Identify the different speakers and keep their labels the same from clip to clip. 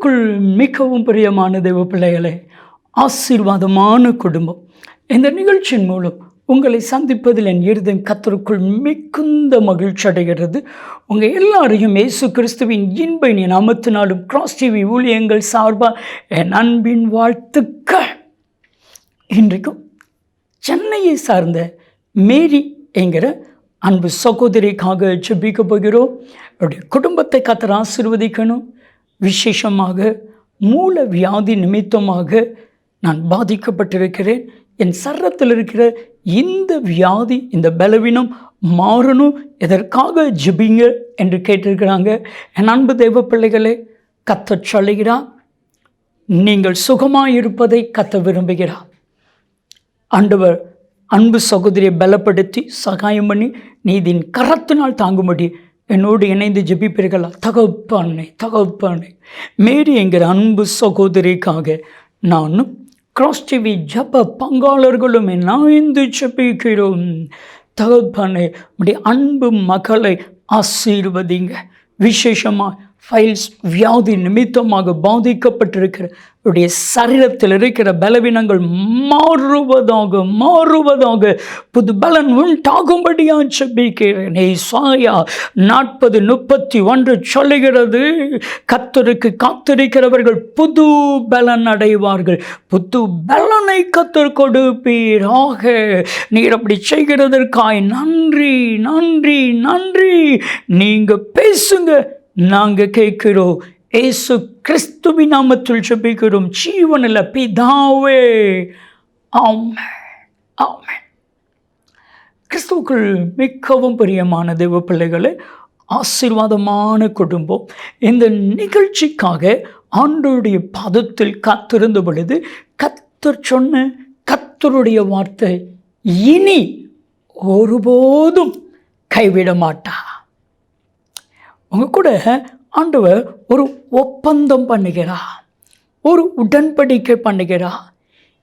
Speaker 1: கிறிஸ்துவுக்குள் மிகவும் பிரியமான தெய்வ பிள்ளைகளே ஆசீர்வாதமான குடும்பம். இந்த நிகழ்ச்சியின் மூலம் உங்களை சந்திப்பதில் என் இருதயம் கத்தருக்குள் மிகுந்த மகிழ்ச்சி அடைகிறது. உங்கள் எல்லாரையும் இயேசு கிறிஸ்துவின் இன்ப இனி நாமத்தினாலும் கிராஸ் டிவி ஊழியங்கள் சார்பாக என் அன்பின் வாழ்த்துக்கள். இன்றைக்கும் சென்னையை சார்ந்த மேரி என்கிற அன்பு சகோதரிக்காக ஜெபிக்க போகிறோம். அவருடைய குடும்பத்தை கத்தர் ஆசீர்வதிக்கணும். விசேஷமாக மூல வியாதி நிமித்தமாக நான் பாதிக்கப்பட்டிருக்கிறேன். என் சரத்தில் இருக்கிற இந்த வியாதி இந்த பலவீனம் மாறணும். எதற்காக ஜிபிங்க என்று கேட்டிருக்கிறாங்க. என் அன்பு தெய்வ பிள்ளைகளே கத்தச் சொல்லுகிறார் நீங்கள் சுகமாக இருப்பதை கத்த விரும்புகிறார். ஆண்டவர் அன்பு சகோதரியை பலப்படுத்தி சகாயம் பண்ணி நீதின் கரத்தினால் தாங்கும்படி என்னோடு இணைந்து ஜெபிப்பீர்களா? தகப்பானே தகப்பானே மேரி என்கிற அன்பு சகோதரிக்காக நானும் கிராஸ் டிவி ஜப பங்காளர்களும் இணைந்து ஜபிக்கிறோம். தகப்பானே உடைய அன்பு மகளை ஆசீர்வதிங்க. விசேஷமாக ஃபைல்ஸ் வியாதி நிமித்தமாக பாதிக்கப்பட்டிருக்கிற உடைய சரீரத்தில் இருக்கிற பலவீனங்கள் மாறுவதாக மாறுவதாக புது பலன் உண்டாகும்படியா செபிக்கிறேன் சாயா நாற்பது முப்பத்தி ஒன்று சொல்லுகிறது கத்தருக்கு காத்திருக்கிறவர்கள் புது பலன் அடைவார்கள். புது பலனை கத்தர் கொடுப்பீராக. நீர் அப்படி செய்கிறதற்காய் நன்றி நன்றி நன்றி. நீங்கள் பேசுங்க. நாங்கள் கேட்கிறோம் ஏசு கிறிஸ்துவி நாமத்தில் ஜெபிக்கிறோம். ஜீவனில் பிதாவே ஆமை ஆமே கிறிஸ்துவுக்குள் மிகவும் பிரியமான தெய்வ பிள்ளைகளை ஆசீர்வாதமான குடும்பம். இந்த நிகழ்ச்சிக்காக ஆண்டோடைய பதத்தில் காத்திருந்த பொழுது கத்தர் சொன்ன கத்தருடைய வார்த்தை இனி ஒருபோதும் கைவிட மாட்டார் உங்கள் கூட ஆண்டவர் ஒரு ஒப்பந்தம் பண்ணுகிறா. ஒரு உடன்படிக்கை பண்ணுகிறா.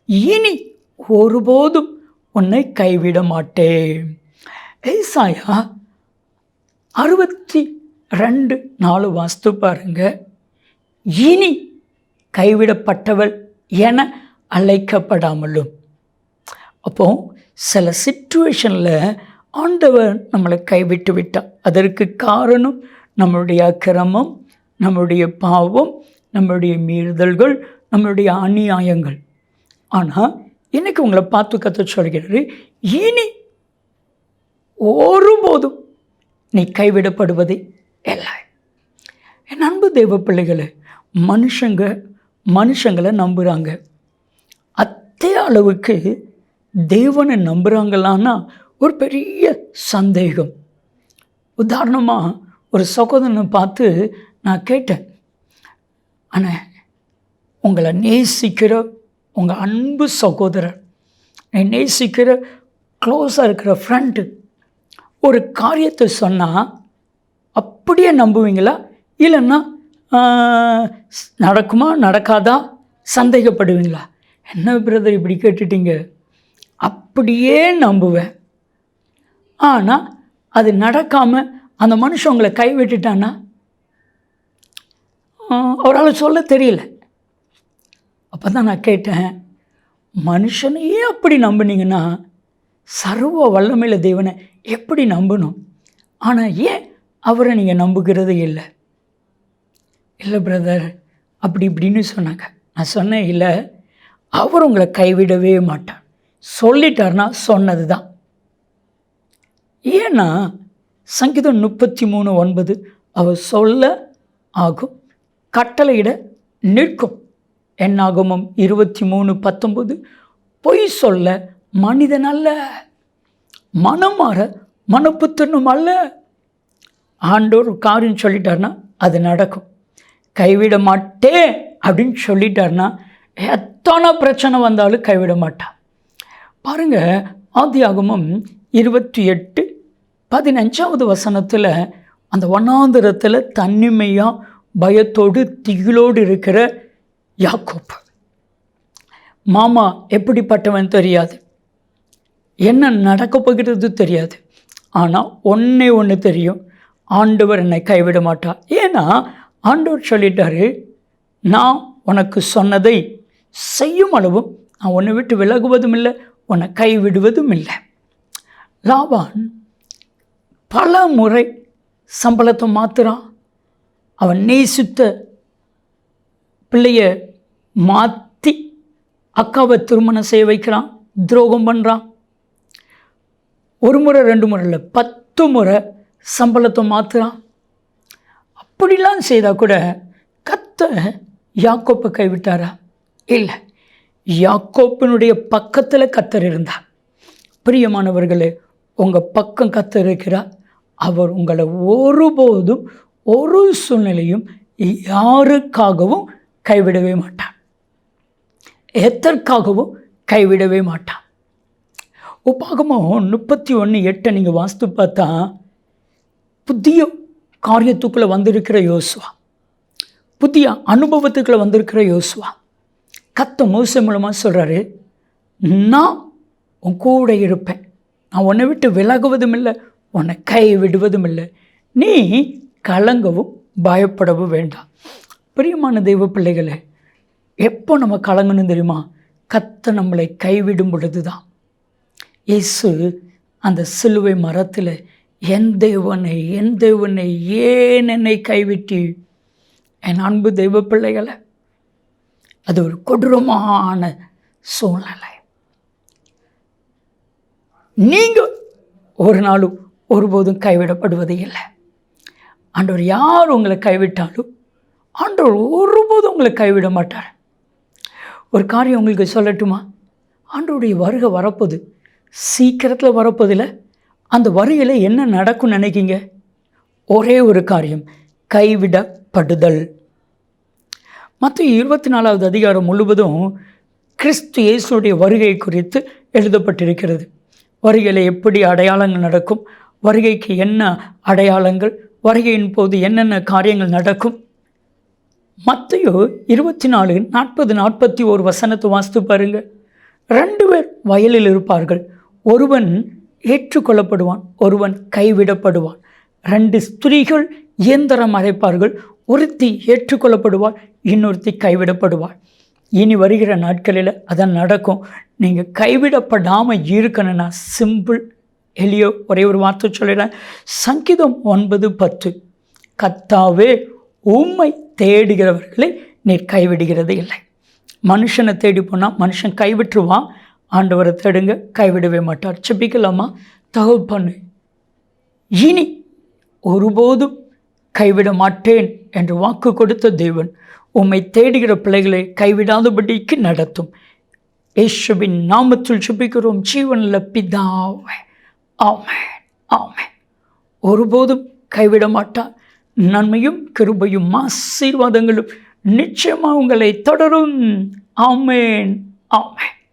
Speaker 1: இனி ஒருபோதும் உன்னை கைவிட மாட்டேன். ஏசாயா அறுபத்தி ரெண்டு நாலு வாஸ்து பாருங்க. இனி கைவிடப்பட்டவள் என அழைக்கப்படாமலும். அப்போ சில சுச்சுவேஷனில் ஆண்டவர் நம்மளை கைவிட்டு விட்டார். அதற்கு காரணம் நம்மளுடைய அக்கிரமம் நம்முடைய பாவம் நம்முடைய மீறுதல்கள் நம்மளுடைய அநியாயங்கள். ஆனால் இன்னைக்கு உங்களை பார்த்து கற்று சொல்கிறாரு இனி ஒருபோதும் நீ கைவிடப்படுவது இல்லை. என் அன்பு தெய்வ பிள்ளைகளை மனுஷங்க மனுஷங்களை நம்புகிறாங்க அத்தே அளவுக்கு தேவனை நம்புகிறாங்களான்னா ஒரு பெரிய சந்தேகம். உதாரணமாக ஒரு சகோதரனை பார்த்து நான் கேட்டேன் ஆனால் உங்களை நேசிக்கிற உங்கள் அன்பு சகோதரர் என்னை நேசிக்கிற க்ளோஸாக இருக்கிற ஃப்ரெண்டு ஒரு காரியத்தை சொன்னால் அப்படியே நம்புவீங்களா? இல்லைன்னா நடக்குமா நடக்காதா? சந்தேகப்படுவீங்களா? என்ன பிரதர் இப்படி கேட்டுட்டீங்க? அப்படியே நம்புவேன். ஆனால் அது நடக்காமல் அந்த மனுஷன் உங்களை கைவிட்டுட்டான்னா? அவரால் சொல்ல தெரியல. அப்போ தான் நான் கேட்டேன் மனுஷனையே அப்படி நம்புனீங்கன்னா சர்வ வல்லமையில தேவனை எப்படி நம்பணும்? ஆனால் ஏன் அவரை நீங்கள் நம்புகிறது இல்லை? இல்லை பிரதர் அப்படி இப்படின்னு சொன்னாங்க. நான் சொன்னேன் இல்லை அவர் உங்களை கைவிடவே மாட்டார். சொல்லிட்டார்னா சொன்னது தான் ஏன்னா சங்கீதம் முப்பத்தி மூணு ஒன்பது அவர் சொல்ல ஆகும். கட்டளையிட நிற்கும். என்னாகமும்? இருபத்தி மூணு பத்தொம்பது பொய் சொல்ல மனிதன் அல்ல. மனம் மாற மனப்புத்தனும் அல்ல. ஆண்டோர் ஒரு காரியம் சொல்லிட்டார்னா அது நடக்கும். கைவிட மாட்டேன் அப்படின்னு சொல்லிட்டார்னா எத்தனை பிரச்சனை வந்தாலும் கைவிட மாட்டான். பாருங்கள் ஆதி ஆகமும் இருபத்தி எட்டு பதினஞ்சாவது வசனத்தில் அந்த வண்ணாந்திரத்தில் தன்னிமையாக பயத்தோடு திகிலோடு இருக்கிற யாக்கோப். மாமா எப்படிப்பட்டவன் தெரியாது? என்ன நடக்க போகிறது தெரியாது. ஆனால் ஒன்றே ஒன்று தெரியும். ஆண்டவர் என்னை கைவிட மாட்டார். ஏன்னா ஆண்டவர் சொல்லிட்டாரு நான் உனக்கு சொன்னதை செய்யும் அளவும் நான் உன்னை விட்டு விலகுவதும் இல்லை உன்னை கைவிடுவதும் இல்லை. லாபான் பல முறை சம்பளத்தை மாற்றுறான் அவன் நேசித்த பிள்ளைய மாற்றி அக்காவை திருமணம் செய்ய வைக்கிறான். துரோகம் பண்ணுறான் ஒரு முறை ரெண்டு முறை இல்லை பத்து முறை சம்பளத்தை மாற்றுறான் அப்படிலாம் செய்தால் கூட கத்த யாக்கோப்பை கைவிட்டாரா? இல்லை. யாக்கோப்பினுடைய பக்கத்தில் கத்தர் இருந்தார். பிரியமானவர்களே உங்கள் பக்கம் கத்தர் இருக்கிறார். அவர் உங்களை ஒருபோதும் ஒரு சூழ்நிலையும் யாருக்காகவும் கைவிடவே மாட்டார். எதற்காகவும் கைவிடவே மாட்டார். உபாகமம் முப்பத்தி ஒன்று எட்டை நீங்கள் வாஸ்து பார்த்தா புதிய காரியத்துக்குள்ளே வந்திருக்கிற யோசுவா புதிய அனுபவத்துக்குள்ளே வந்திருக்கிற யோசுவா கத்த மோசம் மூலமாக சொல்கிறாரு நான் உன் கூட இருப்பேன். நான் உன்னை விட்டு விலகுவதும் இல்லை உன்னை கை விடுவதும் இல்லை நீ கலங்கவும் பயப்படவும் வேண்டாம். பிரியமான தெய்வ பிள்ளைகளே எப்போ நம்ம கலங்கணும் தெரியுமா? கத்த நம்மளை கைவிடும் பொழுது தான் இயேசு அந்த சிலுவை மரத்தில் என் தேவனை என் தேவனை ஏன் என்னை கைவிட்டி? என் அன்பு தெய்வ பிள்ளைகளை அது ஒரு கொடூரமான சூழ்நிலை. நீங்கள் ஒரு நாளும் ஒருபோதும் கைவிடப்படுவது இல்லை. ஆண்டவர் யார் உங்களை கைவிட்டாலும் ஆண்டவர் ஒருபோதும் உங்களை கைவிட மாட்டார். ஒரு காரியம் உங்களுக்கு சொல்லட்டுமா? ஆண்டவருடைய வருகை வரப்போது சீக்கிரத்தில் வரப்போதில் அந்த வருகையில் என்ன நடக்கும் நினைக்கிங்க? ஒரே ஒரு காரியம் கைவிடப்படுதல். மற்ற இருபத்தி நாலாவது அதிகாரம் முழுவதும் கிறிஸ்து இயேசுடைய வருகை குறித்து எழுதப்பட்டிருக்கிறது. வருகையில் எப்படி அடையாளங்கள் நடக்கும்? வருகைக்கு என்ன அடையாளங்கள்? வருகையின் போது என்னென்ன காரியங்கள் நடக்கும்? மத்தையோ இருபத்தி நாலு நாற்பது நாற்பத்தி ஒரு வசனத்தை வாசித்து பாருங்கள் ரெண்டு பேர் வயலில் இருப்பார்கள். ஒருவன் ஏற்றுக்கொள்ளப்படுவான் ஒருவன் கைவிடப்படுவான். ரெண்டு ஸ்திரீகள் இயந்திரம் அழைப்பார்கள் ஒருத்தி ஏற்றுக்கொள்ளப்படுவாள் இன்னொருத்தி கைவிடப்படுவாள். இனி வருகிற நாட்களில் அதான் நடக்கும். நீங்கள் கைவிடப்படாமல் இருக்கணும்னா சிம்பிள் எளியோ ஒரே ஒரு வார்த்தை சொல்லிடுறேன். சங்கீதம் ஒன்பது பத்து. கத்தாவே உண்மை தேடுகிறவர்களை நீர் கைவிடுகிறது இல்லை. மனுஷனை தேடி போனால் மனுஷன் கைவிட்டுருவான். ஆண்டவரை தேடுங்க கைவிடவே மாட்டார். செப்பிக்கலாமா தகப்பண்ணு இனி ஒருபோதும் கைவிட மாட்டேன் என்று வாக்கு கொடுத்த தேவன். உம்மை தேடுகிற பிள்ளைகளை கைவிடாதபடிக்கு நடத்தும். இயேசுவின் நாமத்தில் சுபிக்கிறோம் ஜீவனில் பிதாவே. ஆமென். ஆமென். ஒருபோதும் கைவிட மாட்டார். நன்மையும் கிருபையும் ஆசீர்வாதங்களும் நிச்சயமாக உங்களை தொடரும். ஆமேன். ஆமேன்.